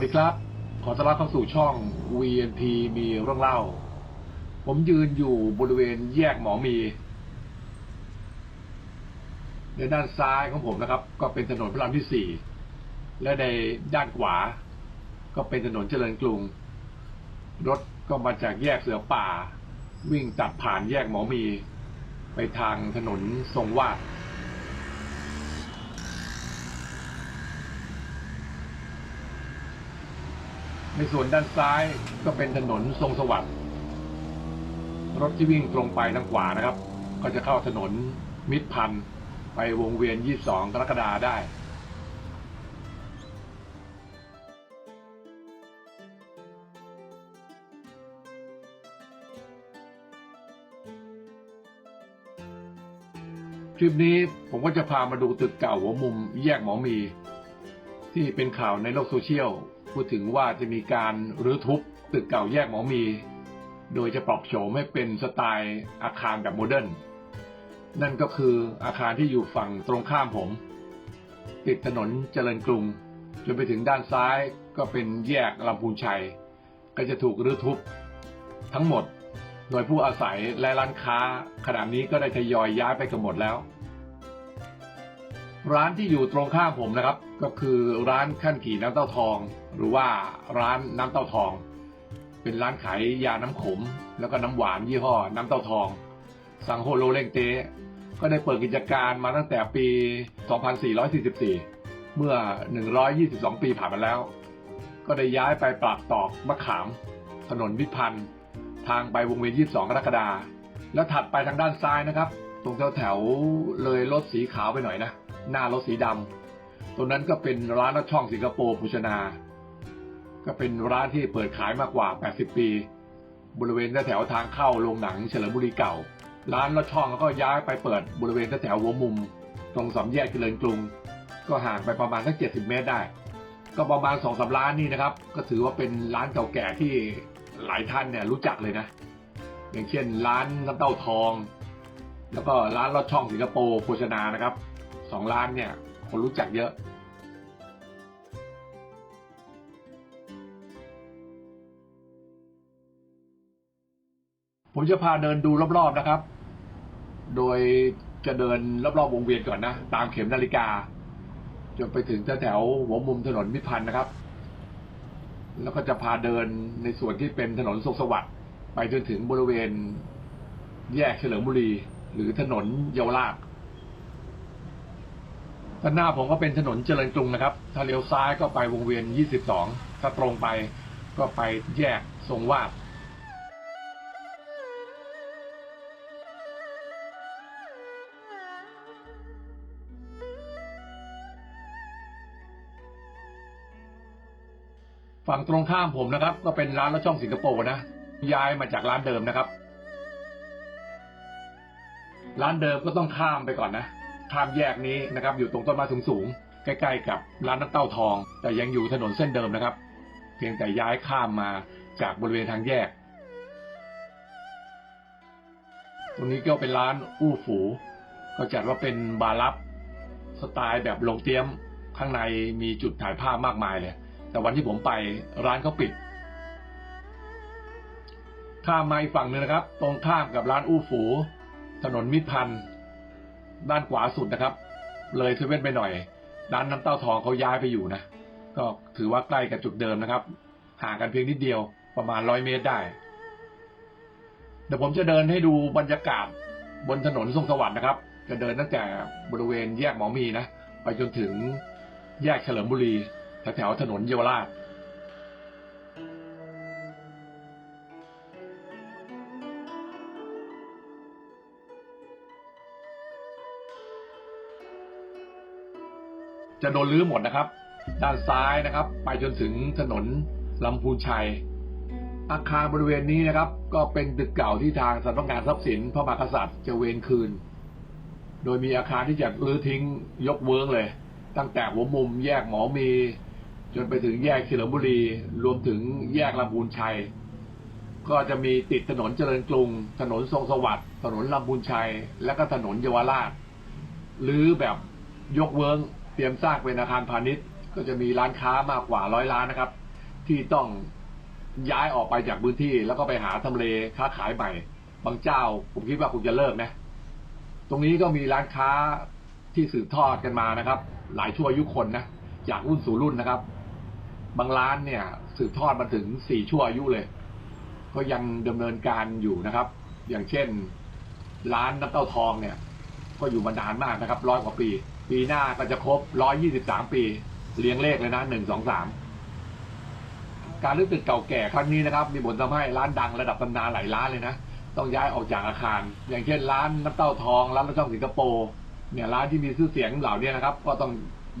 วัสดีครับ ขอต้อนรับเข้าสู่ช่อง VNT มีเรื่องเล่า ผมยืนอยู่บริเวณแยกหมอมี ในด้านซ้ายของผมนะครับ ก็เป็นถนนพระรามที่สี่ และในด้านขวา ก็เป็นถนนเจริญกรุง รถก็มาจากแยกเสือป่า วิ่งตัดผ่านแยกหมอมี ไปทางถนนทรงวาด ในส่วนด้านซ้ายก็เป็นถนนทรงสวัสดิ์รถที่วิ่งตรงไปทางขวานะครับ ก็จะเข้าถนนมิตรพันธ์ไปวงเวียน 22 กรกฎาได้ คลิปนี้ผมก็จะพามาดูตึกเก่าหัวมุมแยกหมอมี ที่เป็นข่าวในโลกโซเชียล พูดถึงว่าจะมีการรื้อทุบตึกเก่าแยกหมอมี โดยจะปรับโฉมให้เป็นสไตล์อาคารแบบโมเดิร์นนั่นก็คืออาคารที่อยู่ฝั่งตรงข้ามผม ติดถนนเจริญกรุงจนไปถึงด้านซ้ายก็เป็นแยกลำพูนชัย ก็จะถูกรื้อทุบทั้งหมด โดยผู้อาศัยและร้านค้าขณะนี้ก็ได้ทยอยย้ายไปกันหมดแล้ว ร้านที่อยู่ตรงข้ามผมนะครับ ก็คือร้านขั้นขี่น้ำเต้าทอง หรือว่าร้านน้ำเต้าทอง เป็นร้านขายยาน้ำขม แล้วก็น้ำหวานยี่ห้อน้ำเต้าทอง สังโฮโลเล่งเต้ก็ได้เปิดกิจการมาตั้งแต่ปี 2444 เมื่อ 122 ปีผ่านมาแล้ว ก็ได้ย้ายไปปรากตอกมะขาม ถนนวิพันธ์ทางไปวงเวียน 22 กรกฎาคมแล้วถัดไปทางด้านซ้ายนะครับ ตรงแถวแถวเลยรถสีขาวไปหน่อยนะ หน้ารถสีดำตรงนั้นก็เป็นร้านรถช่องสิงคโปร์พุชนา ก็เป็นร้านที่เปิดขายมากกว่า 80 ปี บริเวณแถวทางเข้าโรงหนังเฉลิมบุรีเก่า ร้านรถช่องก็ย้ายไปเปิดบริเวณแถวหัวมุม ตรงสามแยกเจริญกรุง ก็ห่างไปประมาณสัก70 เมตรได้ ก็ประมาณสองสาร้านนี่นะครับ ก็ถือว่าเป็นร้านเก่าแก่ที่หลายท่านเนี่ยรู้จักเลยนะ อย่างเช่น ร้านน้ำเต้าทอง แล้วก็ร้านรถช่องสิงคโปร์โภชนานะครับ สองร้านเนี่ย คนรู้จักเยอะผมจะพาเดินดูรอบๆนะครับ โดยจะเดินรอบๆวงเวียนก่อนนะ ตามเข็มนาฬิกา จนไปถึงแถวหัวมุมถนนมิพันธ์นะครับ แล้วก็จะพาเดินในส่วนที่เป็นถนนสุขสวัสดิ์ไปจนถึงบริเวณแยกเฉลิมบุรี หรือถนนเยาวราช ด้านหน้าผมก็เป็นถนนเจริญกรุงนะครับ ถ้าเลี้ยวซ้ายก็ไปวงเวียน 22 ถ้าตรงไปก็ไปแยกทรงวาดฝั่งตรงข้ามผมนะครับ ก็เป็นร้านละช่องสิงคโปร์นะ ย้ายมาจากร้านเดิมนะครับ ร้านเดิมก็ต้องข้ามไปก่อนนะ ข้ามแยกนี้นะครับอยู่ตรงต้นไม้สูงๆใกล้ๆกับร้านน้ำเต้าทอง แต่ยังอยู่ถนนเส้นเดิมนะครับ เพียงแต่ย้ายข้ามมาจากบริเวณทางแยก ตรงนี้ก็เป็นร้านอู้ฝูก็จัดว่าเป็นบาร์ลับสไตล์แบบลงเตี้ยมข้างในมีจุดถ่ายภาพมากมายเลย แต่วันที่ผมไปร้านเขาปิด ข้ามมาอีกฝั่งหนึงนะครับ ตรงข้ามกับร้านอู้ฝู ถนนมิตรพันธ์ ด้านขวาสุดนะครับ เลยเซเว่นไปหน่อย ร้านน้ำเต้าทองเขาย้ายไปอยู่นะ ก็ถือว่าใกล้กับจุดเดิมนะครับ ห่างกันเพียงนิดเดียวประมาณร้อยเมตรได้ เดี๋ยวผมจะเดินให้ดูบรรยากาศบนถนนทรงสวัสดิ์นะครับ จะเดินตั้งแต่บริเวณแยกหมอมีนะ ไปจนถึงแยกเฉลิมบุรีแถวๆถนนเยาวราช จะโดนรื้อหมดนะครับ ด้านซ้ายนะครับ ไปจนถึงถนนลำพูนชัย อาคารบริเวณนี้นะครับ ก็เป็นตึกเก่าที่ทางสำนักงานทรัพย์สินพระมหากษัตริย์จะเวนคืน โดยมีอาคารที่จะรื้อทิ้งยกเวิงเลย ตั้งแต่หัวมุมแยกหมอมี จนไปถึงแยกเฉลิมบุรี รวมถึงแยกลำพูนชัย ก็จะมีติดถนนเจริญกรุง ถนนทรงสวัสดิ์ถนนลำพูนชัย และก็ถนนเยาวราชหรือแบบยกเวิ้ง รียมสร้างเป็นอาคารพาณิชย์ ก็จะมีร้านค้ามากกว่าร้อยร้านนะครับ ที่ต้องย้ายออกไปจากพื้นที่ แล้วก็ไปหาทำเลค้าขายใหม่บางเจ้า ผมคิดว่าคงจะเลิกนะ ตรงนี้ก็มีร้านค้าที่สืบทอดกันมานะครับ หลายชั่วยุคนนะจากรุ่นสู่รุ่นนะครับ บางร้านเนี่ย สืบทอดมาถึงสี่ชั่วอายุเลย ก็ยังดำเนินการอยู่นะครับ อย่างเช่น ร้านน้ำเต้าทองเนี่ย ก็อยู่มานานมากนะครับร้อยกว่าปี ปีหน้าก็จะครบร้อยยี่สิบสามปีเรียงเลขเลยนะหนึ่งสองสามการรื้อตึกเก่าแก่ครั้งนี้นะครับ มีผลทำให้ร้านดังระดับตำนานหลายร้านเลยนะ ต้องย้ายออกจากอาคาร อย่างเช่นร้านน้ำเต้าทอง ร้านน้ำช่องสิงคโปร์ เนี่ยร้านที่มีชื่อเสียงเหล่านี้นะครับ ก็ต้อง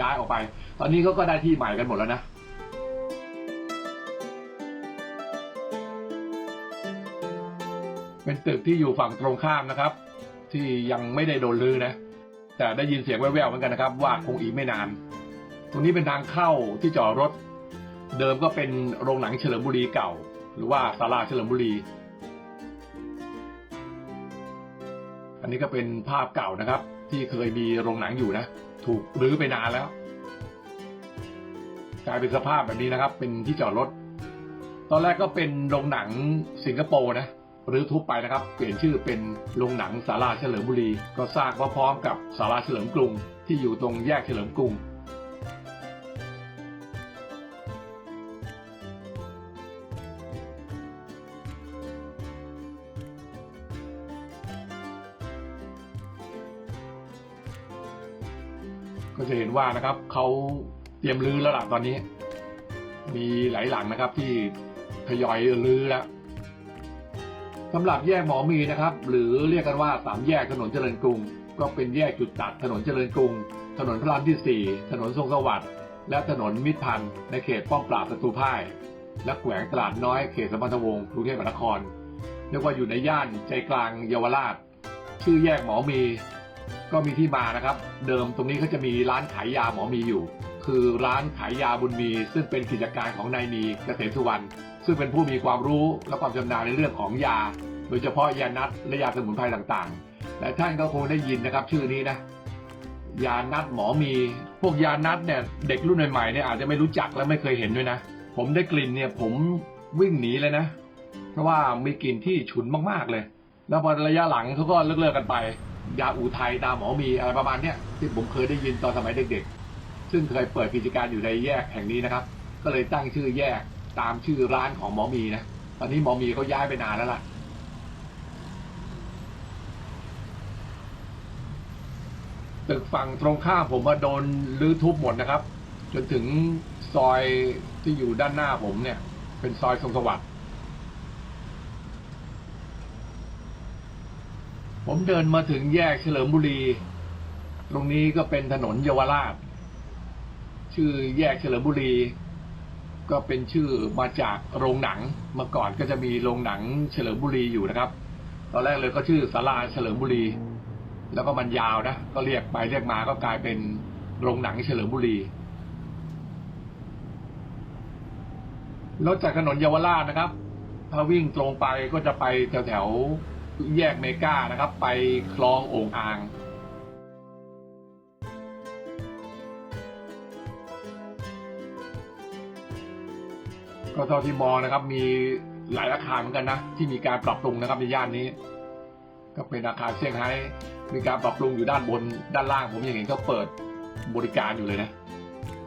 ย้ายออกไป ตอนนี้เขาก็ได้ที่ใหม่กันหมดแล้วนะเป็นตึกที่อยู่ฝั่งตรงข้ามนะครับ ที่ยังไม่ได้โดนลื้อนะ แต่ได้ยินเสียงแว่วๆเหมือนกันนะครับ ว่าคงอีกไม่นาน ตรงนี้เป็นทางเข้าที่จอดรถ เดิมก็เป็นโรงหนังเฉลิมบุรีเก่า หรือว่าศาลาเฉลิมบุรี อันนี้ก็เป็นภาพเก่านะครับ ที่เคยมีโรงหนังอยู่นะ ถูกรื้อไปนานแล้ว กลายเป็นสภาพแบบนี้นะครับ เป็นที่จอดรถ ตอนแรกก็เป็นโรงหนังสิงคโปร์นะ หรือทุบไปนะครับ เปลี่ยนชื่อเป็นโรงหนังศาลาเฉลิมบุรี ก็สร้างพร้อมกับศาลาเฉลิมกรุง ที่อยู่ตรงแยกเฉลิมกรุงก็จะเห็นว่านะครับเขาเตรียมรื้อแล้วล่ะตอนนี้ มีหลายหลังนะครับที่ทยอยรื้อแล้ว สำหรับแยกหมอมีนะครับ หรือเรียกกันว่าสามแยกถนนเจริญกรุง ก็เป็นแยกจุดตัดถนนเจริญกรุง ถนนพระรามที่สี่ถนนทรงสวัสดิ์และถนนมิตรพันธ์ในเขตป้อมปราบศัตรูพ่าย และแขวงตลาดน้อยเขตสมพันธวงศ์กรุงเทพมหานครเรียกว่าอยู่ในย่านใจกลางเยาวราช ชื่อแยกหมอมี ก็มีที่มานะครับ เดิมตรงนี้เขาจะมีร้านขายยาหมอมีอยู่ คือร้านขายยาบุญมี ซึ่งเป็นกิจการของนายมีเกษมสุวรรณ ซึ่งเป็นผู้มีความรู้และความชำนาญในเรื่องของยา โดยเฉพาะยานัดและยาสมุนไพรต่างๆ และท่านก็คงได้ยินนะครับชื่อนี้นะ ยานัดหมอมี พวกยานัดเนี่ยเด็กรุ่นใหม่ๆเนี่ยอาจจะไม่รู้จักและไม่เคยเห็นด้วยนะ ผมได้กลิ่นเนี่ยผมวิ่งหนีเลยนะ เพราะว่ามีกลิ่นที่ฉุนมากๆเลย แล้วพอระยะหลังเขาก็เลิกๆกันไป ยาอูไทยตาหมอมีอะไรประมาณเนี้ยที่ผมเคยได้ยินตอนสมัยเด็กๆ ซึ่งเคยเปิดกิจการอยู่ในแยกแห่งนี้นะครับ ก็เลยตั้งชื่อแยก ตามชื่อร้านของหมอมีนะ ตอนนี้หมอมีเขาย้ายไปนานแล้วล่ะ ตึกฝั่งตรงข้ามผมว่าโดนรื้อทุบหมดนะครับ จนถึงซอยที่อยู่ด้านหน้าผมเนี่ย เป็นซอยทรงสวัสดิ์ผมเดินมาถึงแยกเฉลิมบุรี ตรงนี้ก็เป็นถนนเยาวราช ชื่อแยกเฉลิมบุรี ก็เป็นชื่อมาจากโรงหนังเมื่อก่อนก็จะมีโรงหนังเฉลิมบุรีอยู่นะครับ ตอนแรกเลยก็ชื่อศาลาเฉลิมบุรี แล้วก็มันยาวนะก็เรียกไปเรียกมาก็กลายเป็นโรงหนังเฉลิมบุรีรถจากถนนเยาวราชนะครับ ถ้าวิ่งตรงไปก็จะไปแถวแถวแยกเมกานะครับ ไปคลองโอ่งอ่าง ก็เท่าที่มองนะครับ มีหลายอาคารเหมือนกันนะ ที่มีการปรับปรุงนะครับในย่านนี้ ก็เป็นอาคารเซี่ยงไฮ้มีการปรับปรุงอยู่ด้านบนด้านล่างผมยังเห็นเขาเปิดบริการอยู่เลยนะ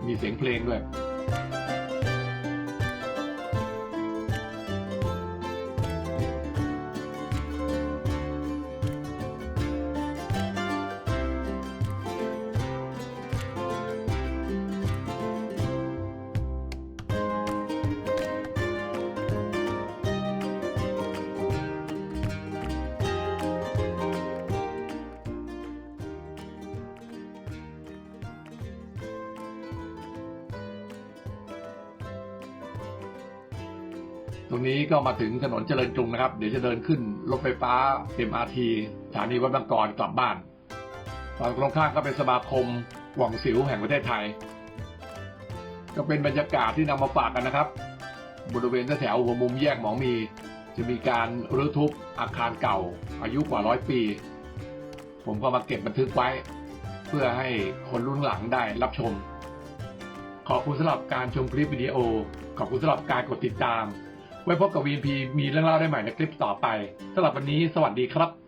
มีเสียงเพลงด้วย ตรงนี้ก็มาถึงถนนเจริญกรุงนะครับ เดี๋ยวจะเดินขึ้นรถไฟฟ้า MRT สถานีวัดบางกรกลับบ้านฝั่งตรงข้ามก็เป็นสมาคมหว่องสิวแห่งประเทศไทย ก็เป็นบรรยากาศที่นำมาฝากกันนะครับ บริเวณแถวหัวมุมแยกหมองมี จะมีการรื้อทุบอาคารเก่า อายุกว่าร้อยปี ผมก็มาเก็บบันทึกไว้ เพื่อให้คนรุ่นหลังได้รับชม ขอบคุณสำหรับการชมคลิปวิดีโอ ขอบคุณสำหรับการกดติดตาม ไว้พบกับ VNP มีเรื่องเล่าได้ใหม่ในคลิปต่อไปสำหรับวันนี้สวัสดีครับ